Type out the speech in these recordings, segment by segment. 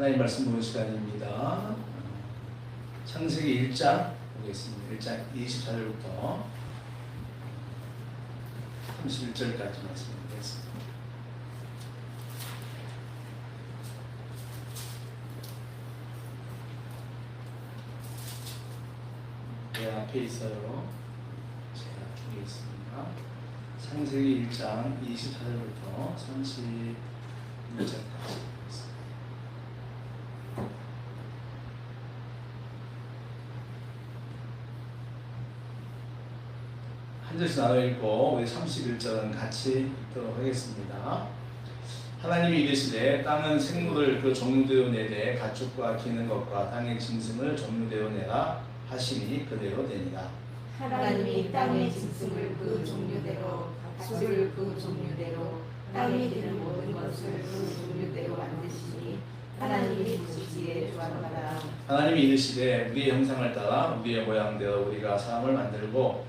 하나님 말씀 보는 시간입니다. 창세기 1장 보겠습니다. 1장 24절부터 31절까지 말씀드리겠습니다. 내 앞에 있어요. 제가 뒤에 있습니다. 창세기 1장 24절부터 31절까지 한 절씩 나눠 읽고 우리 31절은 같이 읽도록 하겠습니다. 하나님이 이르시되 땅은 생물을 그 종류대로 내되 가축과 기는 것과 땅의 짐승을 종류대로 내라 하시니 그대로 되니라. 하나님이 땅의 짐승을 그 종류대로 가축을 그 종류대로 땅에 기는 모든 것을 그 종류대로 만드시니 하나님이 이르시되 우리의 형상을 따라 우리의 모양대로 우리가 사람을 만들고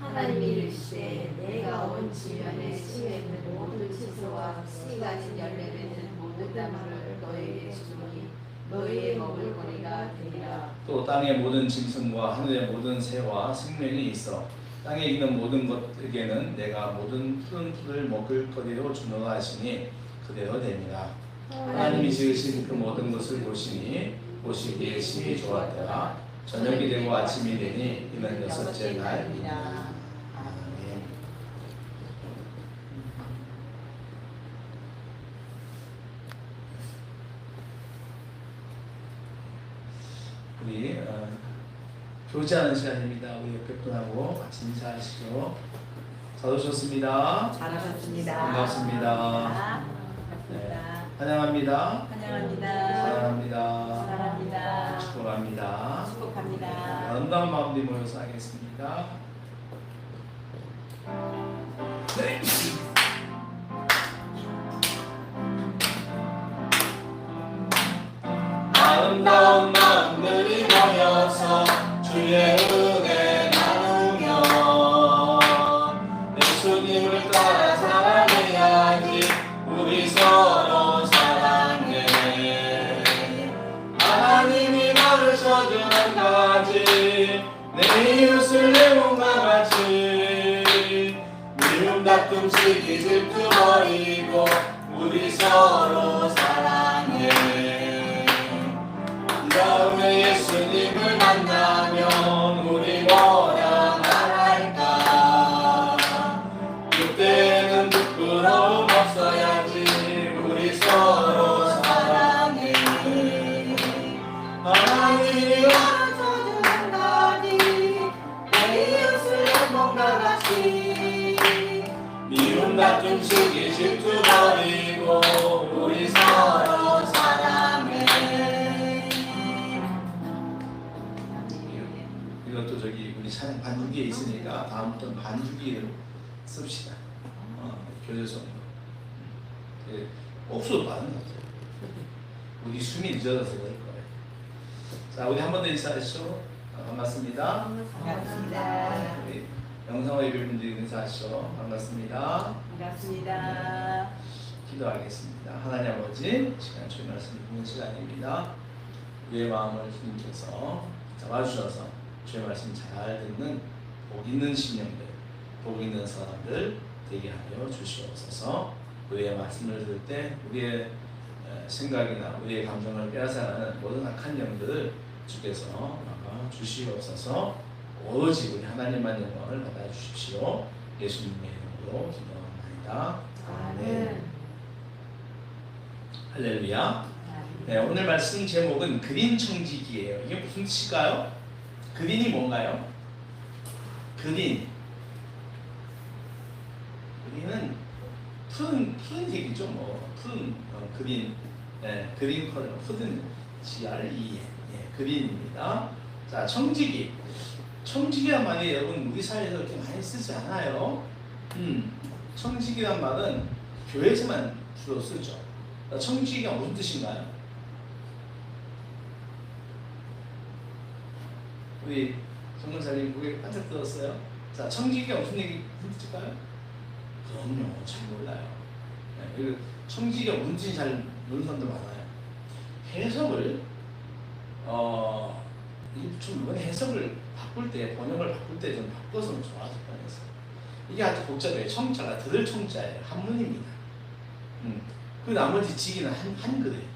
하나님이 이르시되 내가 온 지면에 씨에 있는 모든 채소와 씨 가진 열매 맺는 모든 나무를 너에게 주노니 너희의 먹을 거리가 되리라 또 땅의 모든 짐승과 하늘의 모든 새와 생명이 있어 땅에 있는 모든 것에게는 내가 모든 푸른 풀을 먹을 거리로 주노라 하시니 그대로 됩니다. 하나님이 지으신 그 모든 것을 보시니 보시기에 심히 좋았더라. 저녁이 되고 아침이 되니 이는 여섯째 날이니라. 아멘. 우리 어, 교제하는 시간입니다. 우리 옆에 분하고 같이 인사하시죠. 잘 오셨습니다. 잘하셨습니다. 반갑습니다. 네. 환영합니다. 환영합니다. 사랑합니다. 사랑합니다. 축복합니다. 축복합니다. 아름다운 마음들이 모여서 하겠습니다. 네. 아름다운 시기 질투 버리고 우리 서로 사랑 예수님을 만나면 이것도 저기 우리 찬양 반주기에 있으니까 다음부터는 반주기를 씁시다. 어, 교재서 예, 없어도 많은 것 같아요. 우리 숨이 늦어져서 그럴 거예요. 자, 우리 한 번 더 인사하시죠. 아, 반갑습니다. 반갑습니다. 우리 영상과 예배 분들 인사하시죠. 반갑습니다. 반갑습니다. 기도하겠습니다. 하나님 아버지, 시간 주의 말씀을 보는 시간입니다. 우리의 마음을 주님께서 잡아주셔서 주의 말씀 잘 듣는 복 있는 신령들, 복 있는 사람들 되게 하여 주시옵소서. 우리의 말씀을 들을 때 우리의 에, 생각이나 우리의 감정을 빼앗아가는 모든 악한 영들을 주께서 막아 주시옵소서. 오로지 우리 하나님만 영광을 받아 주십시오. 예수님의 이름으로 기도합니다. 아멘. 할렐루야. 네, 오늘 말씀 제목은 그린 청지기예요. 이게 무슨 뜻일까요? 그린이 뭔가요? 그린. 그린은 푸른 푸른색이죠, 뭐 푸른 어, 그린. 네, 그린 컬러 푸른 G R E N. 예, 그린입니다. 자, 청지기. 청지기란 말이 여러분 우리 사회에서 그렇게 많이 쓰지 않아요. 음, 청지기란 말은 교회에서만 주로 쓰죠. 자, 청지기가 무슨 뜻인가요? 우리 정문사님 고개 반짝 들었어요. 자, 청지기가 무슨 얘기 뜻일까요? 그럼요, 잘 몰라요. 네, 그리고 청지기가 뭔지 잘 모르는 사람도 많아요. 해석을 어, 좀 이번에 해석을 바꿀 때 번역을 바꿀 때 좀 바꿔서 좋아질 뻔했어요. 이게 아주 복잡해요. 청자가 들을 청자예요. 한문입니다. 음. 그 나머지 지기는 한 한글이에요.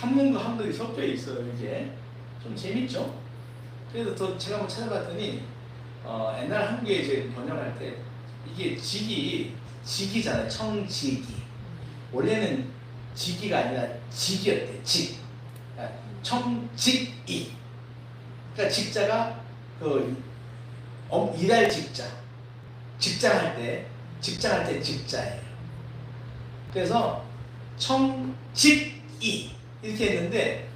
한문과 한글이 섞여 있어요. 이게 좀 재밌죠? 그래서 더 제가 한번 찾아봤더니 어, 옛날 한국에 이제 번역할 때 이게 직이 직이잖아요. 청직이 원래는 직이가 아니라 직이었대. 직. 그러니까 청직이. 그러니까 직자가 그 어, 일할 직자. 직장할 때 직장할 때 직자예요. 그래서 청직이 이렇게 했는데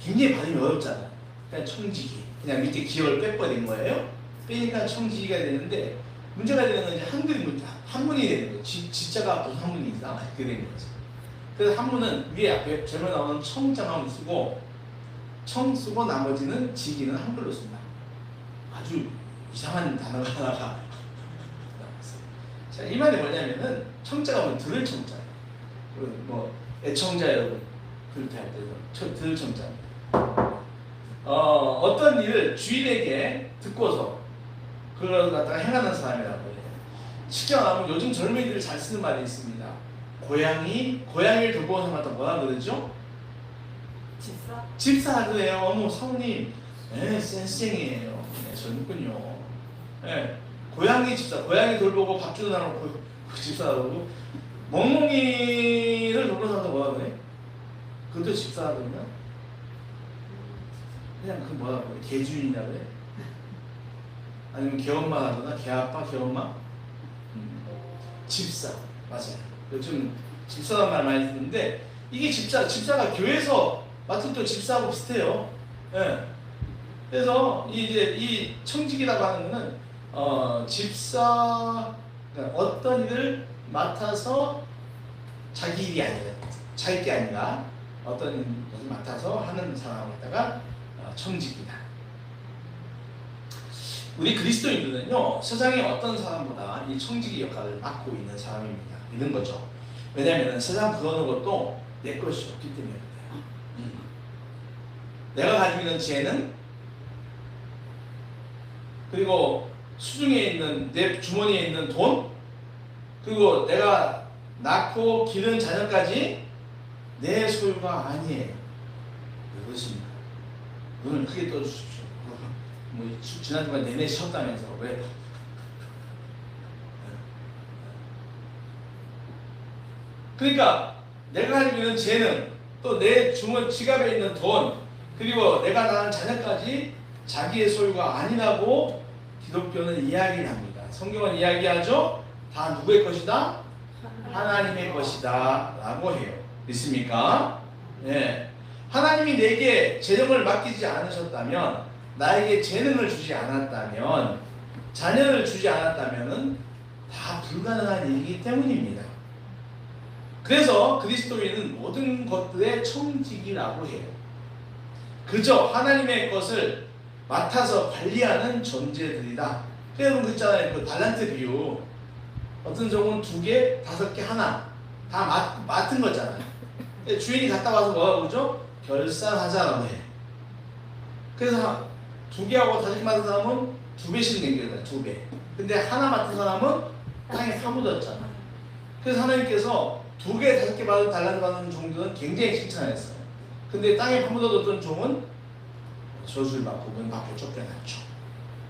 굉장히 발음이 어렵잖아요. 그냥 청직이. 그냥 밑에 기억을 빼버린 거예요. 빼니까 청지기가 되는데 문제가 되는 건 이제 한글이 문제, 한문이 되는 거예요. 지, 지자가 무슨 한문이 있나? 이렇게 된 거죠. 그래서 한문은 위에 앞에 제목 나오는 청자만 쓰고 청 쓰고 나머지는 지기는 한글로 쓴다. 아주 이상한 단어가 하나가. 자, 이 말이 뭐냐면은 청자가 뭐 들을 청자예요. 그리고 뭐 애청자 여러분 그렇게 할 때는 들을 청자입니다. 어, 어떤 일을 주인에게 듣고서 그걸 갖다가 행하는 사람이라고 해요. 말하면 요즘 젊은이들이 잘 쓰는 말이 있습니다. 고양이, 고양이를 돌보 오는 사람한테 뭐라 그러죠? 집사? 집사 그래요. 어머 사모님, 네, 센스쟁이에요. 네, 젊군요. 네, 고양이 집사, 고양이 돌보고 밥 주는 사람 그, 그 집사라고 멍멍이를 돌보는 사람한테 뭐라 그래? 그것도 집사라거든요. 그냥 그 뭐라 그래? 개주인이라 그래? 아니면 개엄마 하거나 개아빠, 개엄마? 음. 집사 맞아요. 요즘 집사란 말 많이 쓰는데 이게 집사 집사가 교회에서 맡은 또 집사하고 비슷해요. 예. 그래서 이 이제 이 청직이라고 하는 거는 어 집사 그러니까 어떤 일을 맡아서 자기 일이 아니라 자기 게 아니라 어떤 것을 맡아서 하는 사람을 갖다가 어, 청직이다. 우리 그리스도인들은요 세상의 어떤 사람보다 이 청지기 역할을 맡고 있는 사람입니다. 이런 거죠. 왜냐하면 세상 그 어느 것도 내 것이 없기 때문에 그래요. 음. 내가 가지고 있는 지혜는 그리고 수중에 있는 내 주머니에 있는 돈 그리고 내가 낳고 기른 자녀까지 내 소유가 아니에요. 왜 그렇습니까? 눈을 크게 떠주십시오. 뭐 지- 지난주간 내내 쉬었다면서 왜? 그러니까 내가 가지고 있는 재능 또 내 주머니 지갑에 있는 돈 그리고 내가 낳은 자녀까지 자기의 소유가 아니라고 기독교는 이야기를 합니다. 성경은 이야기하죠. 다 누구의 것이다? 하나님의 것이다 라고 해요. 있습니까? 예. 하나님이 내게 재능을 맡기지 않으셨다면 나에게 재능을 주지 않았다면 자녀를 주지 않았다면은 다 불가능한 일이기 때문입니다. 그래서 그리스도인은 모든 것들의 청직이라고 해요. 그저 하나님의 것을 맡아서 관리하는 존재들이다. 그래서 그랬잖아요. 그 달란트 비유. 어떤 종은 두 개, 다섯 개, 하나. 다 맡, 맡은 거잖아요. 주인이 갔다 와서 뭐라고 그러죠? 결산하자라고 해. 그래서 두 개하고 다섯 개 맡은 사람은 두 배씩 남겨요. 두 배. 근데 하나 맡은 사람은 땅에 파묻었잖아. 그래서 하나님께서 두 개, 다섯 개 받은 달란트 받는 종들은 굉장히 칭찬했어요. 근데 땅에 파묻어뒀던 종은 저주를 받고 문 밖으로 쫓겨났죠.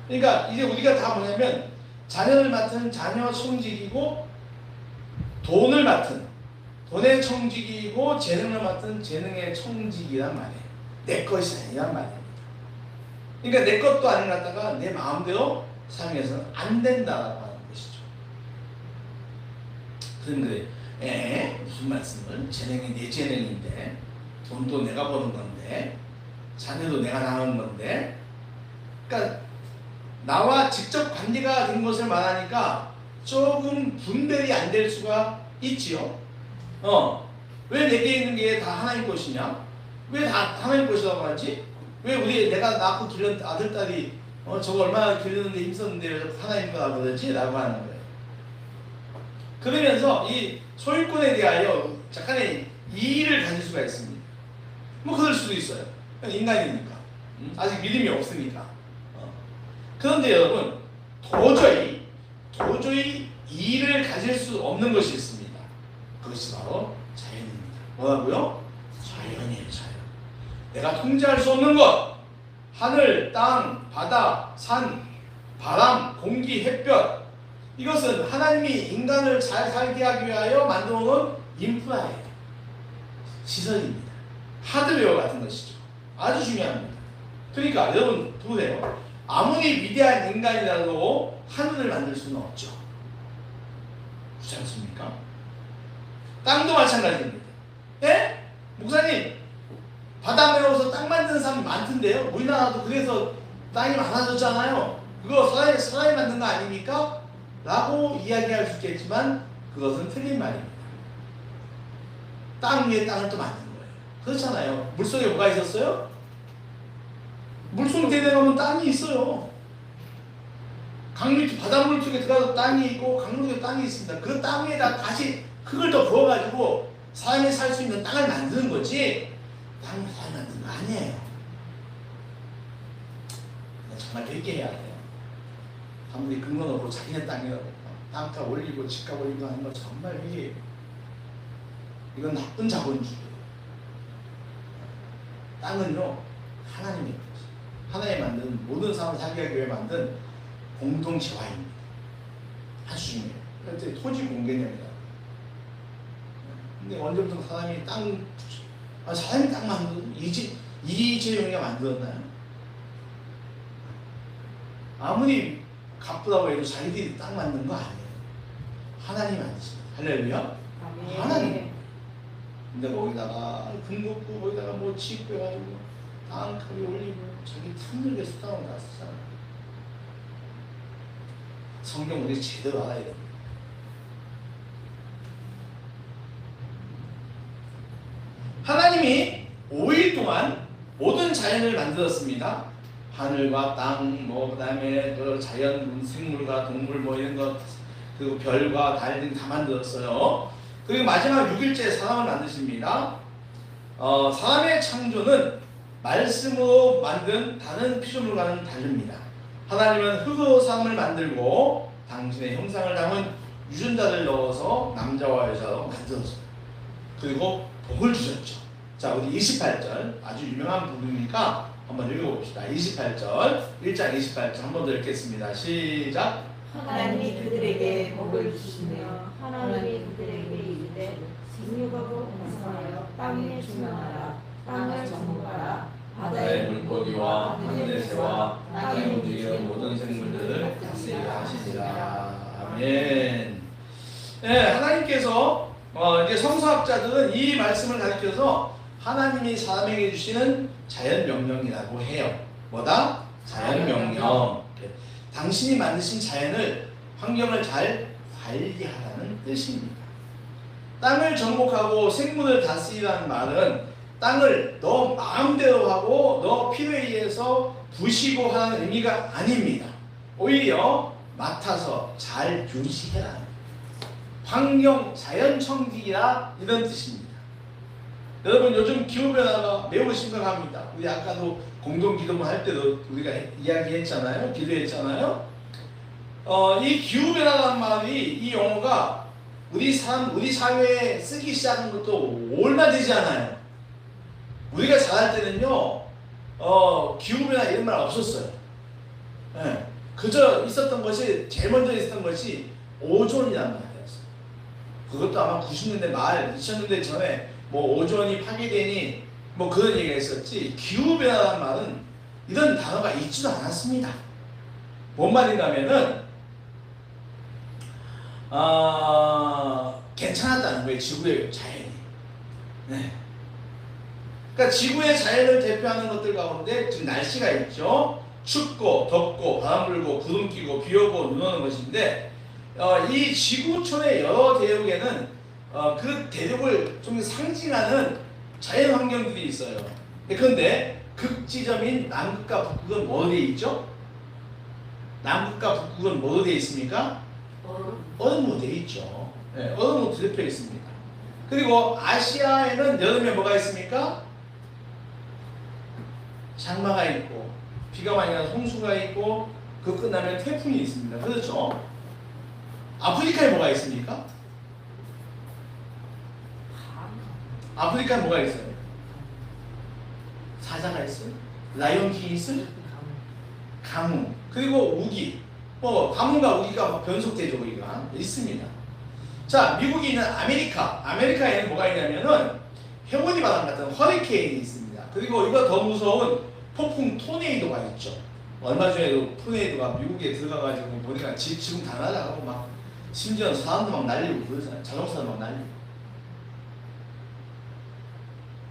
그러니까 이제 우리가 다 뭐냐면 자녀를 맡은 자녀 청직이고 돈을 맡은 돈의 청직이고 재능을 맡은 재능의 청직이란 말이에요. 내 것이 아니란 말입니다. 그러니까 내 것도 아닌 갖다가 내 마음대로 사용해서는 안 된다라고 하는 것이죠. 그런데 에 무슨 말씀을 재능이 내 재능인데 돈도 내가 버는 건데 자녀도 내가 낳은 건데 그러니까 나와 직접 관계가 된 것을 말하니까 조금 분별이 안 될 수가 있지요. 어, 왜 내게 있는 게 다 하나님 것이냐? 왜 다 하나님 것이라고 하지? 왜 우리 내가 낳고 기른 아들 딸이 어 저거 얼마나 기르는데 힘썼는데 왜 하나님 거라고 그러지? 라고 하는 거예요. 그러면서 이 소유권에 대하여 약간의 이의를 가질 수가 있습니다. 뭐 그럴 수도 있어요. 인간이니까. 음? 아직 믿음이 없으니까. 어. 그런데 여러분 도저히 도저히 이의를 가질 수 없는 것이 있습니다. 그것이 바로 자연입니다. 뭐라고요? 자연이에요, 자연. 내가 통제할 수 없는 것. 하늘, 땅, 바다, 산, 바람, 공기, 햇볕. 이것은 하나님이 인간을 잘 살게 하기 위하여 만들어 놓은 인프라예요. 시설입니다. 하드웨어 같은 것이죠. 아주 중요합니다. 그러니까 여러분 보세요. 아무리 위대한 인간이라도 하늘을 만들 수는 없죠. 그렇지 않습니까? 땅도 마찬가지입니다. 예? 목사님, 바다 메워서 땅 만드는 사람이 많던데요? 우리나라도 그래서 땅이 많아졌잖아요. 그거 사람이, 사람이 만든 거 아닙니까? 라고 이야기할 수 있겠지만 그것은 틀린 말입니다. 땅 위에 땅을 또 만든 거예요. 그렇잖아요. 물속에 뭐가 있었어요? 물속 내려가면 땅이 있어요. 강밑 바닷물 속에 들어가서 땅이 있고 강물에 땅이 있습니다. 그 땅에다 다시 흙을 더 부어가지고 사람이 살 수 있는 땅을 만드는 거지 땅을 사람이 만든 거 아니에요. 정말 되게 해야 돼요. 아무리 근거 없고 자기네 땅이라고 땅값 올리고 집값 올리고 하는 거 정말 위에 이건 나쁜 자본주의예요. 땅은요 하나님의 것이 하나님 만든 모든 사람을 살게 위해 만든 공동 재화입니다. 아주 중요해요. 그때 토지 공개념이다. 근데 언제부터 사람이 땅, 아, 사람이 땅 만든 이지 이재용이가 만들었나요? 아무리 갚으라고 해도 자기들이 땅 만든 거 아니에요. 하나님 만드신 할렐루야. 아멘. 하나님. 근데 거기다가 금국구 거기다가 뭐 짓고 해가지고 땅값이 올리고 자기 틈들게 수당을 났었잖아. 성경 우리 제대로 알아야 돼. 하나님이 5일 동안 모든 자연을 만들었습니다. 하늘과 땅, 뭐 그다음에 그 자연 생물과 동물 뭐 이런 것, 그리고 별과 달 등 다 만들었어요. 그리고 마지막 6일째 사람을 만드십니다. 어, 사람의 창조는 말씀으로 만든 다른 피조물과는 다릅니다. 하나님은 흙으로 사람을 만들고 당신의 형상을 담은 유전자를 넣어서 남자와 여자로 만들었어요. 그리고 복을 주셨죠. 자, 우리 28절 아주 유명한 부분이니까 한번 읽어봅시다. 28절, 1장 28절 한번 더 읽겠습니다. 시작. 하나님이 그들에게 복을 주시며 하나님이 그들에게 이르되 생육하고 번성하여 땅에 충만하라 땅을 정복하라 바다의 바다의 물고기와 하늘의 새와 땅에 움직이는 모든 생물들을 다스리라 하시니라. 아멘. 네, 하나님께서 어, 이제 성서학자들은 이 말씀을 가리켜서 하나님이 사람에게 주시는 자연 명령이라고 해요. 뭐다? 자연 명령. 네. 당신이 만드신 자연을 환경을 잘 관리하라는 뜻입니다. 땅을 정복하고 생물을 다스리라는 말은 땅을 너 마음대로 하고 너 필요에 의해서 부시고 하는 의미가 아닙니다. 오히려 맡아서 잘 유지해라. 환경 자연 청지기라 이런 뜻입니다. 여러분 요즘 기후 변화가 매우 심각합니다. 우리 아까도 공동 기도문 할 때도 우리가 이야기했잖아요. 기도했잖아요. 어, 이 기후 변화라는 말이 이 용어가 우리 삶 우리 사회에 쓰기 시작한 것도 얼마 되지 않아요. 우리가 자랄 때는요, 어, 기후변화 이런 말 없었어요. 예, 그저 있었던 것이, 제일 먼저 있었던 것이 오존이라는 말이었어요. 그것도 아마 90년대 말, 2000년대 전에 뭐 오존이 파괴되니 뭐 그런 얘기가 있었지, 기후변화라는 말은 이런 단어가 있지도 않았습니다. 뭔 말인가 하면은, 아, 괜찮았다는 거예요, 지구의 자연이. 네. 그러니까 지구의 자연을 대표하는 것들 가운데 지금 날씨가 있죠. 춥고 덥고 바람 불고 구름 끼고 비 오고 눈 오는 것인데 어, 이 지구촌의 여러 대륙에는 어, 그 대륙을 좀 상징하는 자연 환경들이 있어요. 그런데 극지점인 남극과 북극은 되어 있죠? 남극과 북극은 뭐로 되어 있습니까? 얼음 얼음으로 되어 있죠. 네, 얼음으로 뒤덮여 있습니다. 그리고 아시아에는 여름에 뭐가 있습니까? 장마가 있고 비가 많이 나서 홍수가 있고 그 끝나면 태풍이 있습니다. 그렇죠? 아프리카에 뭐가 있습니까? 아프리카에 뭐가 있어요? 사자가 있어요? 라이온킹이 있어요? 가뭄 그리고 우기 뭐 가뭄과 우기가 변속되죠 우리가 있습니다. 자 미국이 있는 아메리카 아메리카에는 뭐가 있냐면은 해오니 바람 같은 허리케인이 있습니다. 그리고 이거 더 무서운 폭풍 토네이도가 있죠. 얼마 전에도 토네이도가 미국에 들어가가지고 보니까 집 지금 다 날아가고 막 심지어 사람도 막 날리고 그러잖아요. 자동차도 막 날리고.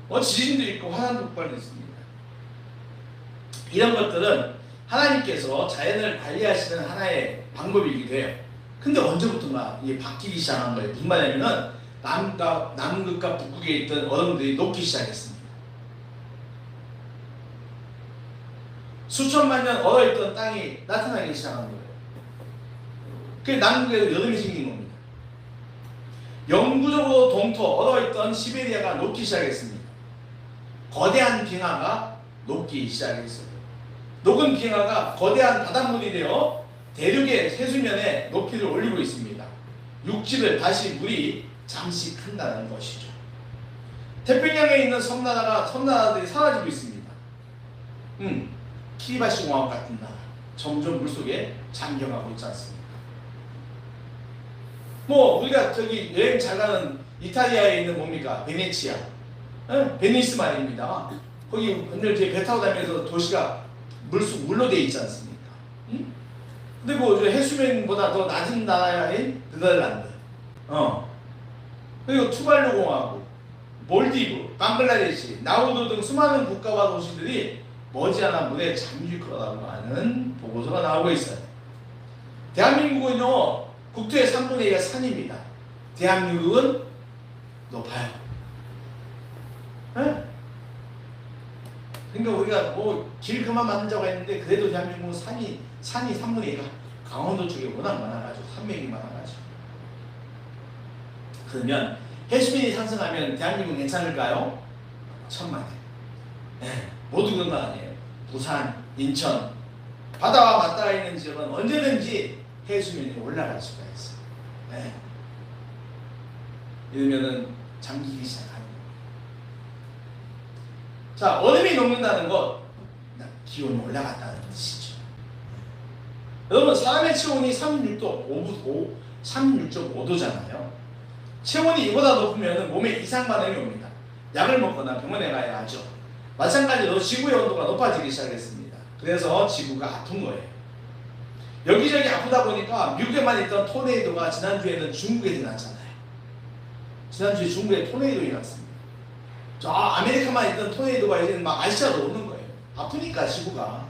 뭐 지진도 있고 화산도 폭발도 있습니다. 이런 것들은 하나님께서 자연을 관리하시는 하나의 방법이기도 해요. 근데 언제부턴가 이게 바뀌기 시작한 거예요. 무슨 말이냐면은 남과 남극과 북극에 있던 얼음들이 녹기 시작했습니다. 수천만 년 얼어있던 땅이 나타나기 시작한 거예요. 그 남극에도 여름이 생긴 겁니다. 영구적으로 동토 얼어있던 시베리아가 녹기 시작했습니다. 거대한 빙하가 녹기 시작했어요. 녹은 빙하가 거대한 바닷물이 되어 대륙의 세수면에 높이를 올리고 있습니다. 육지를 다시 물이 잠식한다는 것이죠. 태평양에 있는 섬나라가 섬나라들이 사라지고 있습니다. 음, 키리바시 공항 같은 나라 점점 물 속에 잠겨가고 있지 않습니까? 뭐 우리가 저기 여행 잘 가는 이탈리아에 있는 뭡니까 베네치아, 어? 베니스 말입니다. 거기 오늘 배 타고 다니면서 도시가 물속 물로 돼 있지 않습니까? 응? 그리고 이제 해수면보다 더 낮은 나라인 네덜란드, 어 그리고 투발루 공화국, 몰디브, 방글라데시, 나우루 등 수많은 국가와 도시들이 머지않아 물에 잠길 거라고 하는 보고서가 나오고 있어요. 대한민국은요 국토의 3분의 2가 산입니다. 대한민국은 높아요. 네? 그러니까 우리가 뭐 길 그만 만들자고 했는데 그래도 대한민국은 산이 산이 3분의 2가 강원도 쪽에 워낙 많아가지고 산맥이 많아가지고 그러면 해수면이 상승하면 대한민국 괜찮을까요? 천만에 네, 모두 그런 건 아니에요 부산, 인천 바다와 맞닿아 있는 지역은 언제든지 해수면이 올라갈 수가 있어요 네. 이러면은 잠기기 거예요 자 얼음이 녹는다는 것 기온이 올라갔다는 뜻이죠. 여러분 사람의 체온이 36도 5, 36.5도잖아요. 체온이 이보다 높으면 몸에 이상 반응이 옵니다. 약을 먹거나 병원에 가야 하죠. 마찬가지로 지구의 온도가 높아지기 시작했습니다. 그래서 지구가 아픈 거예요. 여기저기 아프다 보니까 미국에만 있던 토네이도가 지난주에는 중국에 일어났잖아요. 지난주에 중국에 토네이도 일어났습니다. 저 아메리카만 있던 토네이도가 이제 막 아시아로 오는 거예요. 아프니까 지구가.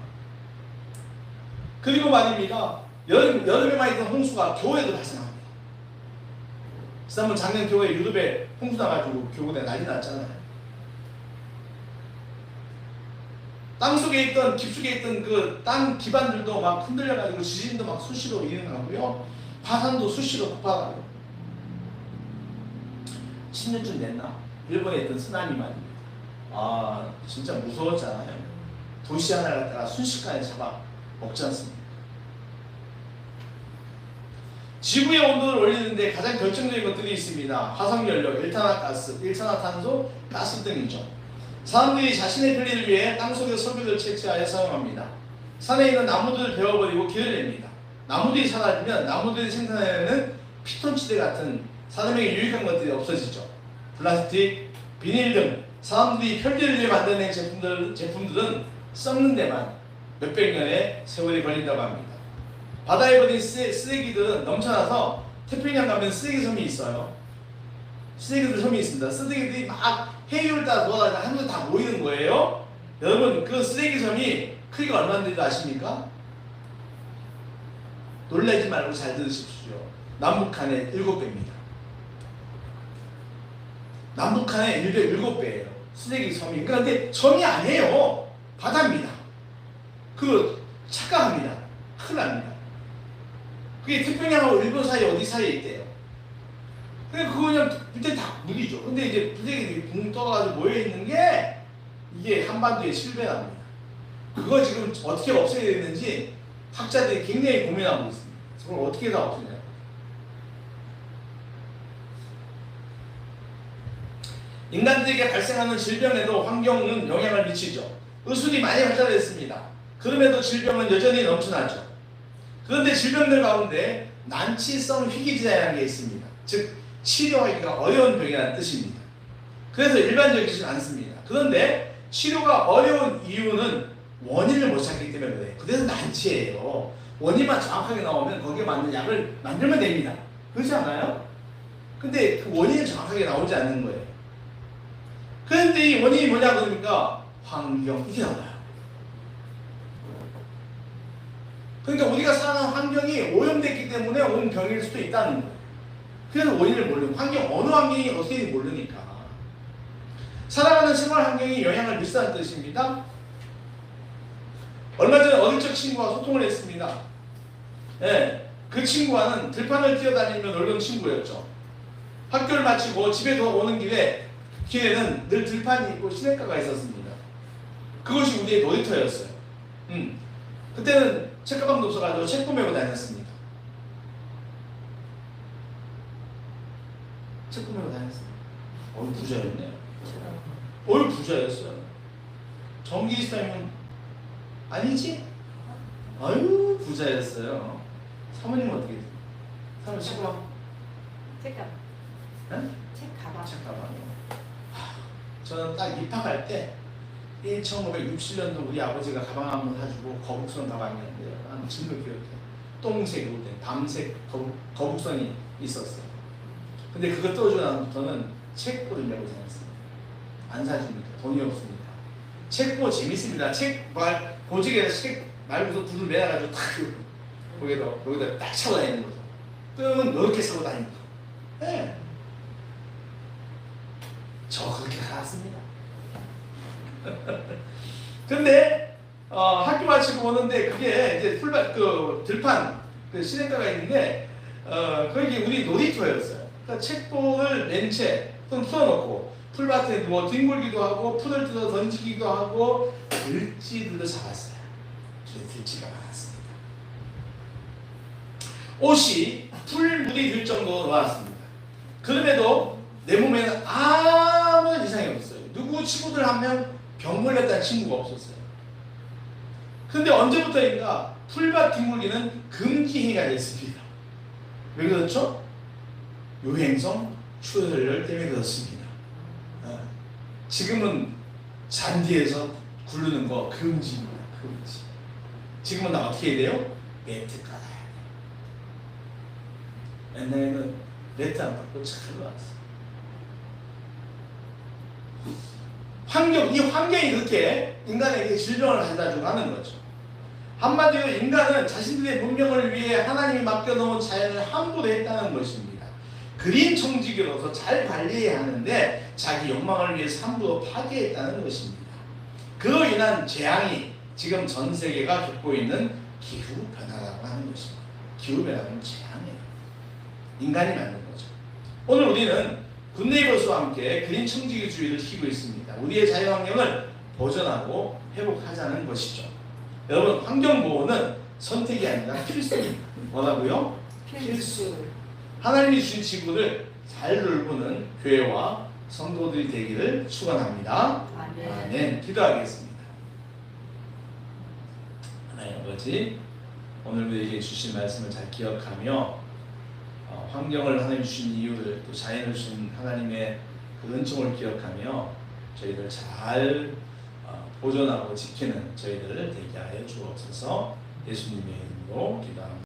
그리고 말입니다. 여름, 여름에만 있던 홍수가 겨울에도 발생합니다. 지난번 작년 겨울에 유럽에 홍수 나가지고 겨울에 난리 났잖아요. 땅 속에 있던 깊숙이 있던 그 땅 기반들도 막 흔들려가지고 지진도 막 수시로 일어나고요. 화산도 수시로 폭발하고. 10년쯤 됐나? 일본에 있던 쓰나미 말입니다. 아 진짜 무서웠잖아요. 도시 하나를 갖다가 순식간에 잡아 먹지 않습니까? 지구의 온도를 올리는데 가장 결정적인 것들이 있습니다. 화석연료, 일산화가스, 일산화탄소, 가스 등이죠. 사람들이 자신의 편리를 위해 땅속에 석유를 채취하여 사용합니다. 산에 있는 나무들을 베어버리고 길을 냅니다. 나무들이 사라지면 나무들이 생산해내는 피톤치드 같은 사람에게 유익한 것들이 없어지죠. 플라스틱, 비닐 등 사람들이 편리를 만드는 제품들, 제품들은 썩는 데만 몇백 년의 세월이 걸린다고 합니다. 바다에 버린 쓰레, 쓰레기들은 넘쳐나서 태평양 가면 쓰레기 섬이 있어요. 쓰레기들 섬이 있습니다. 쓰레기들이 막 해유를 따라 돌아다니다 한 곳에 다 모이는 거예요. 여러분 그 쓰레기 섬이 크기가 얼마인지 아십니까? 놀라지 말고 잘 들으십시오. 남북한의 7배입니다. 남북한의 7배예요. 쓰레기 섬이. 그런데 섬이 아니에요. 바다입니다. 그 착각합니다. 큰일 납니다. 그게 태평양하고 일본 사이 어디 사이에 있대요. 근데 그거 그냥 밑에 다 물이죠. 근데 이제 쓰레기들이 붕 떠가지고 모여있는 게 이게 한반도의 실배랍니다. 그거 지금 어떻게 없애야 되는지 학자들이 굉장히 고민하고 있습니다. 그걸 어떻게 다 없애냐. 인간들에게 발생하는 질병에도 환경은 영향을 미치죠. 의술이 많이 발달했습니다. 그럼에도 질병은 여전히 넘쳐나죠. 그런데 질병들 가운데 난치성 희귀질환이라는 게 있습니다. 즉 치료하기가 어려운 병이라는 뜻입니다. 그래서 일반적이지 않습니다. 그런데 치료가 어려운 이유는 원인을 못 찾기 때문에 그래요. 그래서 난치예요. 원인만 정확하게 나오면 거기에 맞는 약을 만들면 됩니다. 그렇지 않아요? 근데 그 원인이 정확하게 나오지 않는 거예요. 그런데 이 원인이 뭐냐 그러니까 환경 이게 나와요. 그러니까 우리가 사는 환경이 오염됐기 때문에 온 병일 수도 있다는 거예요. 그래서 원인을 모르는 환경 어느 환경이 어떻게 모르니까 살아가는 생활 환경이 영향을 미친다는 뜻입니다. 얼마 전에 어릴 적 친구와 소통을 했습니다. 예, 그 친구와는 들판을 뛰어다니며 놀던 친구였죠. 학교를 마치고 집에 돌아오는 길에 길에는 늘 들판이 있고 시냇가가 있었습니다. 그것이 우리의 놀이터였어요. 음. 그때는 책가방도 없어가지고 책 구매고 다녔습니다. 책 구매고 다녔습니다. 어이 부자였네요. 어이 부자였어요. 전기 있다면 아니지? 아유 부자였어요. 사모님 어떻게 돼요? 사모님 책가방? 책가방. 네? 책가방. 책가방이요. 저는 딱 입학할 때 1960년도 우리 아버지가 가방 한 번 사주고 거북선 가방이었는데요. 한 지금도 기억해요. 똥색으로 된 밤색 거북, 거북선이 있었어요. 근데 그거 떠주고 나서부터는 책보를 메고 다녔습니다. 안 사줍니다. 돈이 없습니다. 책보 재밌습니다. 책 말, 고직에서 책 말고서 불을 매놔가지고 탁 거기다, 거기다 딱 차고 다니는 거죠. 뜸은 이렇게 차고 다니는 거. 네. 저 그렇게 살았습니다. 근데 어, 학교 마치고 오는데 그게 이제 풀밭 그 들판 그 시냇가가 있는데 어, 거기 우리 놀이터였어요. 그러니까 책봉을 렌채 또는 풀어놓고 풀밭에 뭐 뒹굴기도 하고 풀을 뜯어 던지기도 하고 들쥐들도 잡았어요. 들쥐가 많았습니다. 옷이 풀물이 들 정도로 나왔습니다. 그럼에도 내 몸에는 아무 이상이 없어요. 누구 친구들 한 명 병 걸렸다는 친구가 없었어요. 근데 언제부터인가 풀밭 뒷물기는 금기 행위가 됐습니다. 왜 그렇죠? 요행성 출혈 때문에 그렇습니다. 어. 지금은 잔디에서 굴르는 거 금지입니다. 금지. 지금은 나 어떻게 해야 돼요? 매트 깔아야 돼요. 옛날에는 매트 안 받고 잘 나왔어요. 환경, 이 환경이 그렇게 인간에게 질병을 가져다 주고 하는 거죠. 한마디로 인간은 자신들의 문명을 위해 하나님이 맡겨놓은 자연을 함부로 했다는 것입니다. 그린 청지기로서 잘 관리해야 하는데 자기 욕망을 위해 함부로 파괴했다는 것입니다. 그로 인한 재앙이 지금 전 세계가 겪고 있는 기후 변화라고 하는 것입니다. 기후 변화는 재앙이에요. 인간이 만든 거죠. 오늘 우리는 굿네이버스와 함께 그린 청지기주의를 키고 있습니다. 우리의 자연환경을 보존하고 회복하자는 것이죠. 여러분 환경보호는 선택이 아니라 필수입니다. 뭐라고요? 필수. 하나님이 주신 지구를 잘 돌보는 교회와 성도들이 되기를 축원합니다. 아멘. 아멘. 기도하겠습니다. 하나님 아버지, 오늘 우리에게 주신 말씀을 잘 기억하며 어, 환경을 하나님 주신 이유를 또 자연을 주신 하나님의 그 은총을 기억하며 저희들 잘 어, 보존하고 지키는 저희들을 되게 하여 주옵소서 예수님의 이름으로 기도합니다.